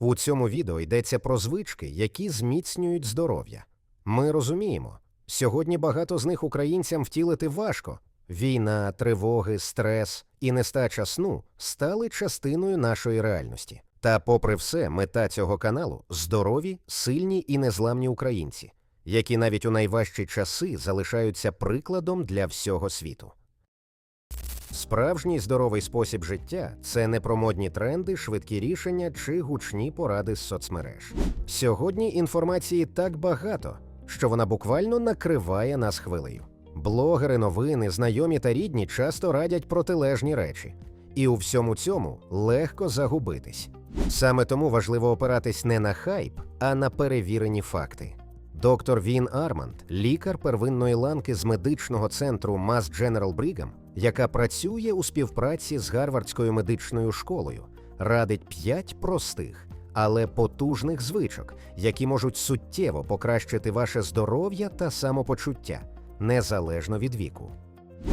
У цьому відео йдеться про звички, які зміцнюють здоров'я. Ми розуміємо, сьогодні багато з них українцям втілити важко. Війна, тривоги, стрес і нестача сну стали частиною нашої реальності. Та, попри все, мета цього каналу здорові, сильні і незламні українці, які навіть у найважчі часи залишаються прикладом для всього світу. Справжній здоровий спосіб життя це не про модні тренди, швидкі рішення чи гучні поради з соцмереж. Сьогодні інформації так багато, що вона буквально накриває нас хвилею. Блогери, новини, знайомі та рідні часто радять протилежні речі, і у всьому цьому легко загубитись. Саме тому важливо опиратись не на хайп, а на перевірені факти. Доктор Він Арманд, лікар первинної ланки з медичного центру Mass General Brigham, яка працює у співпраці з Гарвардською медичною школою, радить п'ять простих, але потужних звичок, які можуть суттєво покращити ваше здоров'я та самопочуття незалежно від віку.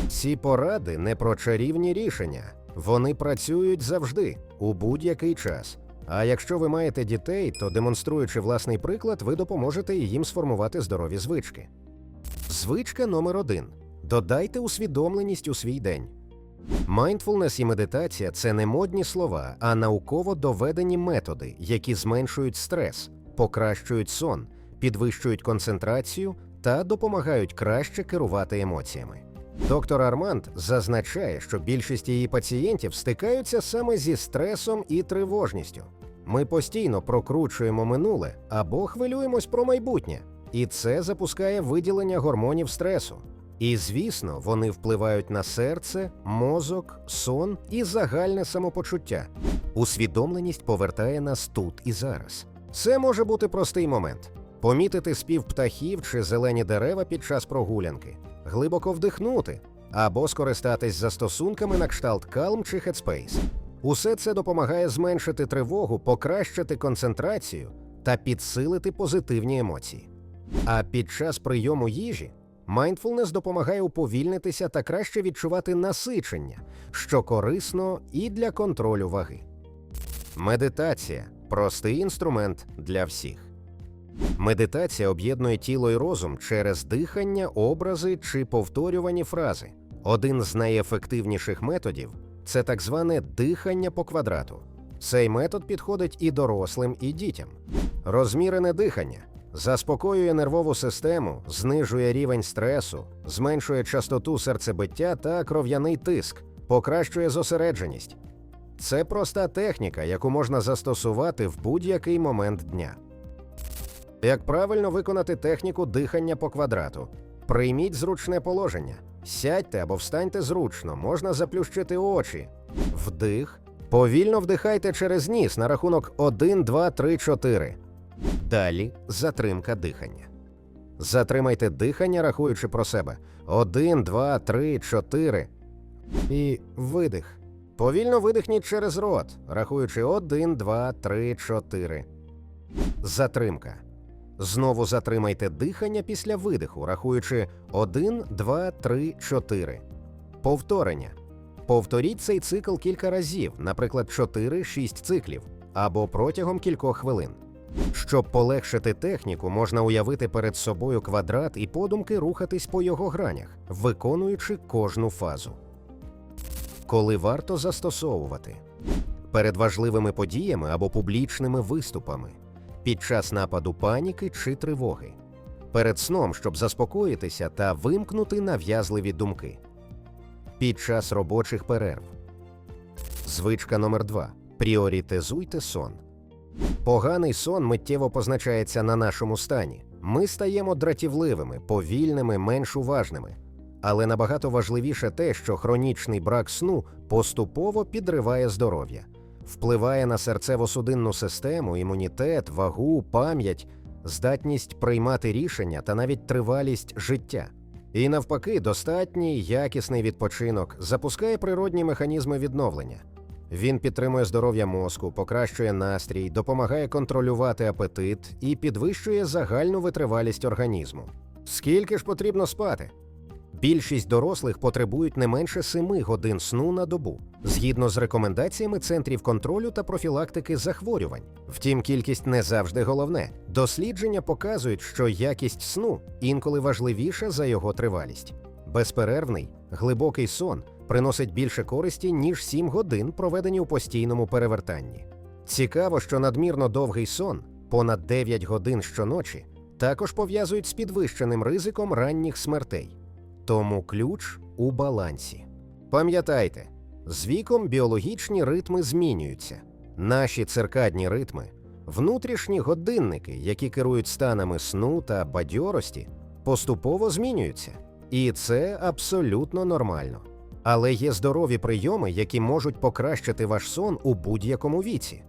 Ці поради не про чарівні рішення, вони працюють завжди, у будь-який час. А якщо ви маєте дітей, то демонструючи власний приклад, ви допоможете їм сформувати здорові звички. Звичка номер один: додайте усвідомленість у свій день. Майндфулнес і медитація це не модні слова, а науково доведені методи, які зменшують стрес, покращують сон, підвищують концентрацію та допомагають краще керувати емоціями. Доктор Арманд зазначає, що більшість її пацієнтів стикаються саме зі стресом і тривожністю. Ми постійно прокручуємо минуле або хвилюємось про майбутнє, і це запускає виділення гормонів стресу. І, звісно, вони впливають на серце, мозок, сон і загальне самопочуття. Усвідомленість повертає нас тут і зараз. Це може бути простий момент: помітити спів птахів чи зелені дерева під час прогулянки, глибоко вдихнути або скористатись застосунками на кшталт Calm чи Headspace. Усе це допомагає зменшити тривогу, покращити концентрацію та підсилити позитивні емоції. А під час прийому їжі Mindfulness допомагає уповільнитися та краще відчувати насичення, що корисно і для контролю ваги. Медитація простий інструмент для всіх. Медитація об'єднує тіло і розум через дихання, образи чи повторювані фрази. Один з найефективніших методів це так зване дихання по квадрату. Цей метод підходить і дорослим, і дітям. Розмірене дихання заспокоює нервову систему, знижує рівень стресу, зменшує частоту серцебиття та кров'яний тиск, покращує зосередженість. Це проста техніка, яку можна застосувати в будь-який момент дня. Як правильно виконати техніку дихання по квадрату? Прийміть зручне положення. Сядьте або встаньте зручно, можна заплющити очі. Вдих. Повільно вдихайте через ніс на рахунок 1, 2, 3, 4. Далі затримка дихання. Затримайте дихання, рахуючи про себе. 1, 2, 3, 4. І видих. Повільно видихніть через рот, рахуючи 1, 2, 3, 4. Затримка. Знову затримайте дихання після видиху, рахуючи 1, 2, 3, 4. Повторення. Повторіть цей цикл кілька разів, наприклад, 4-6 циклів, або протягом кількох хвилин. Щоб полегшити техніку, можна уявити перед собою квадрат і подумки рухатись по його гранях, виконуючи кожну фазу. Коли варто застосовувати перед важливими подіями або публічними виступами, під час нападу паніки чи тривоги, перед сном, щоб заспокоїтися та вимкнути нав'язливі думки, під час робочих перерв. Звичка номер 2 Пріоритезуйте сон. Поганий сон миттєво позначається на нашому стані. Ми стаємо дратівливими, повільними, менш уважними. Але набагато важливіше те, що хронічний брак сну поступово підриває здоров'я, впливає на серцево-судинну систему, імунітет, вагу, пам'ять, здатність приймати рішення та навіть тривалість життя. І навпаки, достатній якісний відпочинок запускає природні механізми відновлення. Він підтримує здоров'я мозку, покращує настрій, допомагає контролювати апетит і підвищує загальну витривалість організму. Скільки ж потрібно спати? Більшість дорослих потребують не менше 7 годин сну на добу, згідно з рекомендаціями центрів контролю та профілактики захворювань. Втім, кількість не завжди головне. Дослідження показують, що якість сну інколи важливіша за його тривалість. Безперервний, глибокий сон приносить більше користі, ніж 7 годин, проведені у постійному перевертанні. Цікаво, що надмірно довгий сон, понад 9 годин щоночі, також пов'язують з підвищеним ризиком ранніх смертей. Тому ключ у балансі. Пам'ятайте, з віком біологічні ритми змінюються. Наші циркадні ритми, внутрішні годинники, які керують станами сну та бадьорості, поступово змінюються. І це абсолютно нормально. Але є здорові прийоми, які можуть покращити ваш сон у будь-якому віці.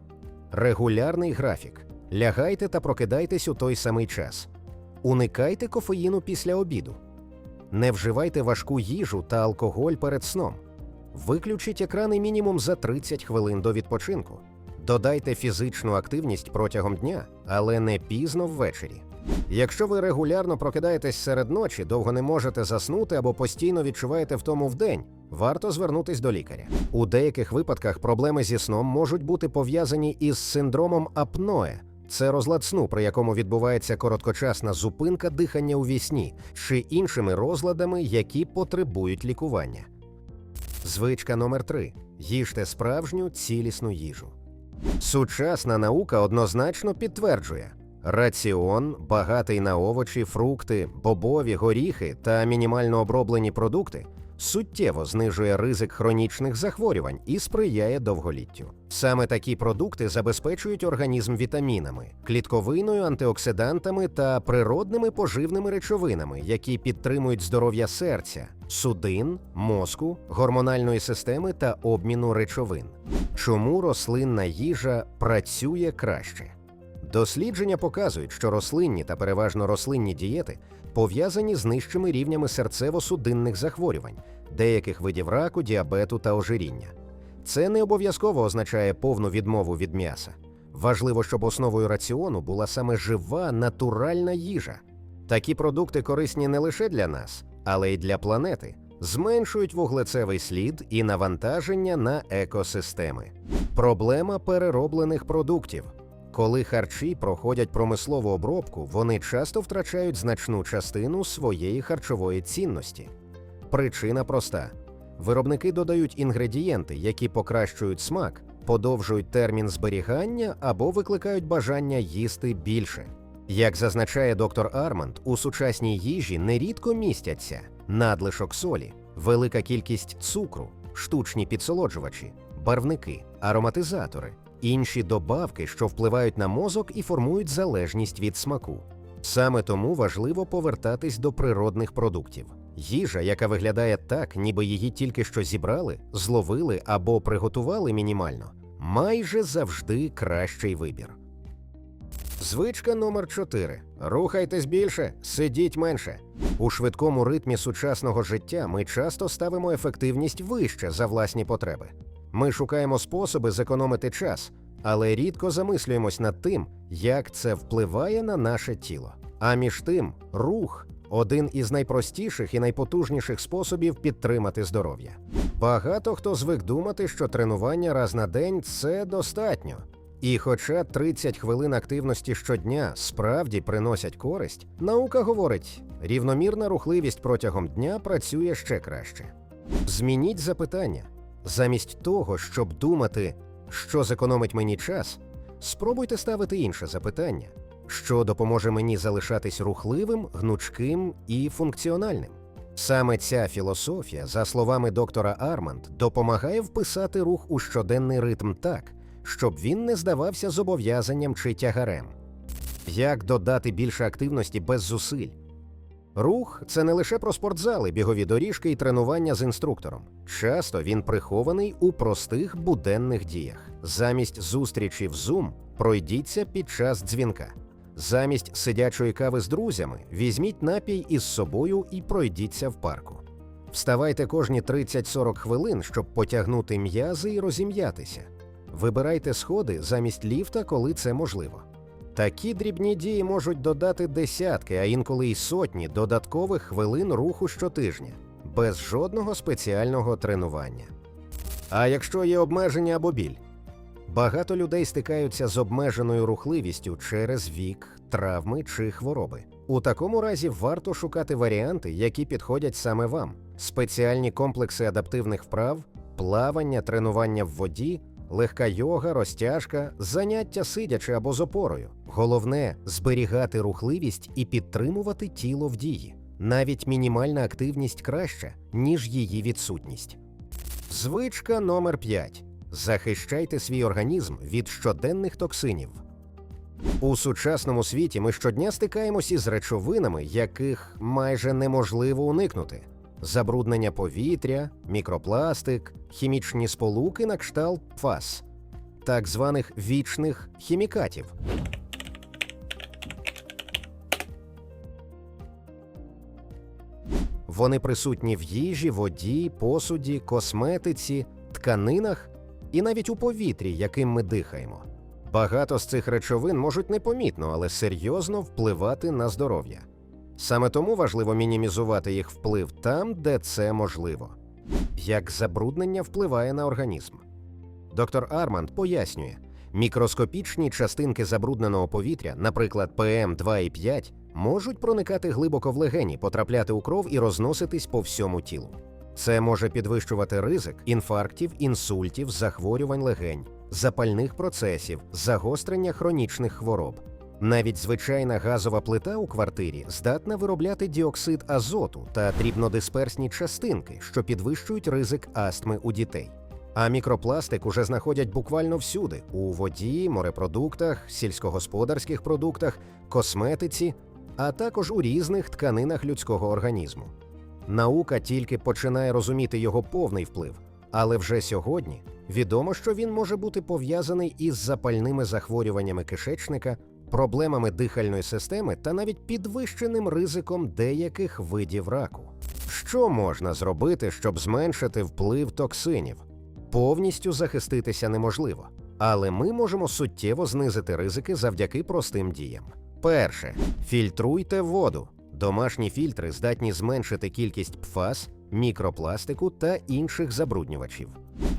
Регулярний графік. Лягайте та прокидайтесь у той самий час. Уникайте кофеїну після обіду. Не вживайте важку їжу та алкоголь перед сном. Виключіть екрани мінімум за 30 хвилин до відпочинку. Додайте фізичну активність протягом дня, але не пізно ввечері. Якщо ви регулярно прокидаєтесь серед ночі, довго не можете заснути або постійно відчуваєте втому вдень, варто звернутись до лікаря. У деяких випадках проблеми зі сном можуть бути пов'язані із синдромом апноe. Це розлад сну, при якому відбувається короткочасна зупинка дихання у вісні, чи іншими розладами, які потребують лікування. Звичка номер 3 їжте справжню цілісну їжу. Сучасна наука однозначно підтверджує, раціон, багатий на овочі, фрукти, бобові, горіхи та мінімально оброблені продукти суттєво знижує ризик хронічних захворювань і сприяє довголіттю. Саме такі продукти забезпечують організм вітамінами, клітковиною, антиоксидантами та природними поживними речовинами, які підтримують здоров'я серця, судин, мозку, гормональної системи та обміну речовин. Чому рослинна їжа працює краще? Дослідження показують, що рослинні та переважно рослинні дієти пов'язані з нижчими рівнями серцево-судинних захворювань, деяких видів раку, діабету та ожиріння. Це не обов'язково означає повну відмову від м'яса. Важливо, щоб основою раціону була саме жива натуральна їжа. Такі продукти корисні не лише для нас, але й для планети, зменшують вуглецевий слід і навантаження на екосистеми. Проблема перероблених продуктів. Коли харчі проходять промислову обробку, вони часто втрачають значну частину своєї харчової цінності. Причина проста: виробники додають інгредієнти, які покращують смак, подовжують термін зберігання або викликають бажання їсти більше. Як зазначає доктор Арманд, у сучасній їжі нерідко містяться надлишок солі, велика кількість цукру, штучні підсолоджувачі, барвники, ароматизатори, інші добавки, що впливають на мозок і формують залежність від смаку. Саме тому важливо повертатись до природних продуктів. Їжа, яка виглядає так, ніби її тільки що зібрали, зловили або приготували мінімально, майже завжди кращий вибір. Звичка номер 4 Рухайтесь більше, сидіть менше. У швидкому ритмі сучасного життя ми часто ставимо ефективність вище за власні потреби. Ми шукаємо способи зекономити час, але рідко замислюємось над тим, як це впливає на наше тіло. А між тим, рух один із найпростіших і найпотужніших способів підтримати здоров'я. Багато хто звик думати, що тренування раз на день це достатньо. І хоча 30 хвилин активності щодня справді приносять користь, наука говорить, рівномірна рухливість протягом дня працює ще краще. Змініть запитання. Замість того, щоб думати, що зекономить мені час, спробуйте ставити інше запитання, що допоможе мені залишатись рухливим, гнучким і функціональним. Саме ця філософія, за словами доктора Арманд, допомагає вписати рух у щоденний ритм так, щоб він не здавався зобов'язанням чи тягарем. Як додати більше активності без зусиль? Рух це не лише про спортзали, бігові доріжки і тренування з інструктором. Часто він прихований у простих буденних діях. Замість зустрічі в Zoom пройдіться під час дзвінка. Замість сидячої кави з друзями візьміть напій із собою і пройдіться в парку. Вставайте кожні 30-40 хвилин, щоб потягнути м'язи і розім'ятися. Вибирайте сходи замість ліфта, коли це можливо. Такі дрібні дії можуть додати десятки, а інколи й сотні додаткових хвилин руху щотижня, без жодного спеціального тренування. А якщо є обмеження або біль? Багато людей стикаються з обмеженою рухливістю через вік, травми чи хвороби. У такому разі варто шукати варіанти, які підходять саме вам: спеціальні комплекси адаптивних вправ, плавання, тренування в воді, легка йога, розтяжка, заняття сидячи або з опорою. Головне зберігати рухливість і підтримувати тіло в дії. Навіть мінімальна активність краща, ніж її відсутність. Звичка номер 5. Захищайте свій організм від щоденних токсинів. У сучасному світі ми щодня стикаємося із речовинами, яких майже неможливо уникнути: забруднення повітря, мікропластик, хімічні сполуки на кшталт ФАС, так званих вічних хімікатів. Вони присутні в їжі, воді, посуді, косметиці, тканинах і навіть у повітрі, яким ми дихаємо. Багато з цих речовин можуть непомітно, але серйозно впливати на здоров'я. Саме тому важливо мінімізувати їх вплив там, де це можливо. Як забруднення впливає на організм. Доктор Арманд пояснює, мікроскопічні частинки забрудненого повітря, наприклад, ПМ2,5, можуть проникати глибоко в легені, потрапляти у кров і розноситись по всьому тілу. Це може підвищувати ризик інфарктів, інсультів, захворювань легень, запальних процесів, загострення хронічних хвороб. Навіть звичайна газова плита у квартирі здатна виробляти діоксид азоту та дрібнодисперсні частинки, що підвищують ризик астми у дітей. А мікропластик уже знаходять буквально всюди: у воді, морепродуктах, сільськогосподарських продуктах, косметиці, а також у різних тканинах людського організму. Наука тільки починає розуміти його повний вплив, але вже сьогодні відомо, що він може бути пов'язаний із запальними захворюваннями кишечника, проблемами дихальної системи та навіть підвищеним ризиком деяких видів раку. Що можна зробити, щоб зменшити вплив токсинів? Повністю захиститися неможливо, але ми можемо суттєво знизити ризики завдяки простим діям. Перше, фільтруйте воду. Домашні фільтри здатні зменшити кількість ПФАС, мікропластику та інших забруднювачів.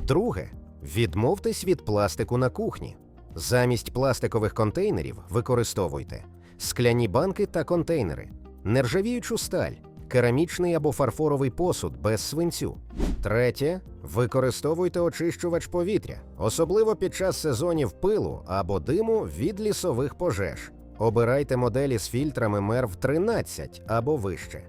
Друге, відмовтесь від пластику на кухні. Замість пластикових контейнерів використовуйте скляні банки та контейнери, нержавіючу сталь, керамічний або фарфоровий посуд без свинцю. Третє, використовуйте очищувач повітря, особливо під час сезонів пилу або диму від лісових пожеж. Обирайте моделі з фільтрами мерв 13 або вище.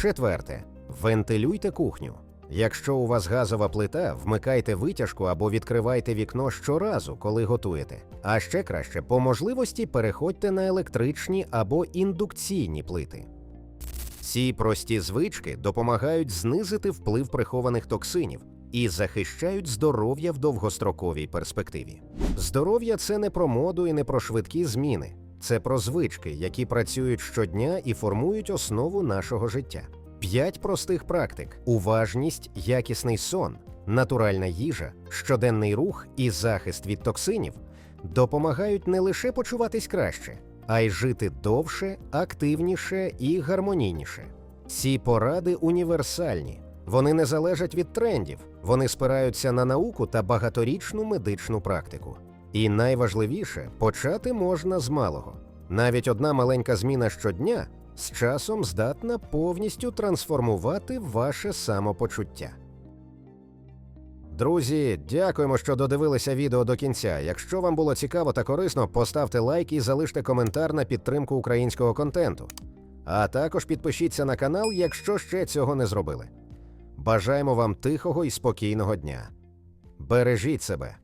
Четверте. Вентилюйте кухню. Якщо у вас газова плита, вмикайте витяжку або відкривайте вікно щоразу, коли готуєте. А ще краще, по можливості переходьте на електричні або індукційні плити. Ці прості звички допомагають знизити вплив прихованих токсинів і захищають здоров'я в довгостроковій перспективі. Здоров'я це не про моду і не про швидкі зміни, це про звички, які працюють щодня і формують основу нашого життя. П'ять простих практик: уважність, якісний сон, натуральна їжа, щоденний рух і захист від токсинів допомагають не лише почуватись краще, а й жити довше, активніше і гармонійніше. Ці поради універсальні, вони не залежать від трендів, вони спираються на науку та багаторічну медичну практику. І найважливіше почати можна з малого. Навіть одна маленька зміна щодня з часом здатна повністю трансформувати ваше самопочуття. Друзі, дякуємо, що додивилися відео до кінця. Якщо вам було цікаво та корисно, поставте лайк і залиште коментар на підтримку українського контенту. А також підпишіться на канал, якщо ще цього не зробили. Бажаємо вам тихого і спокійного дня. Бережіть себе.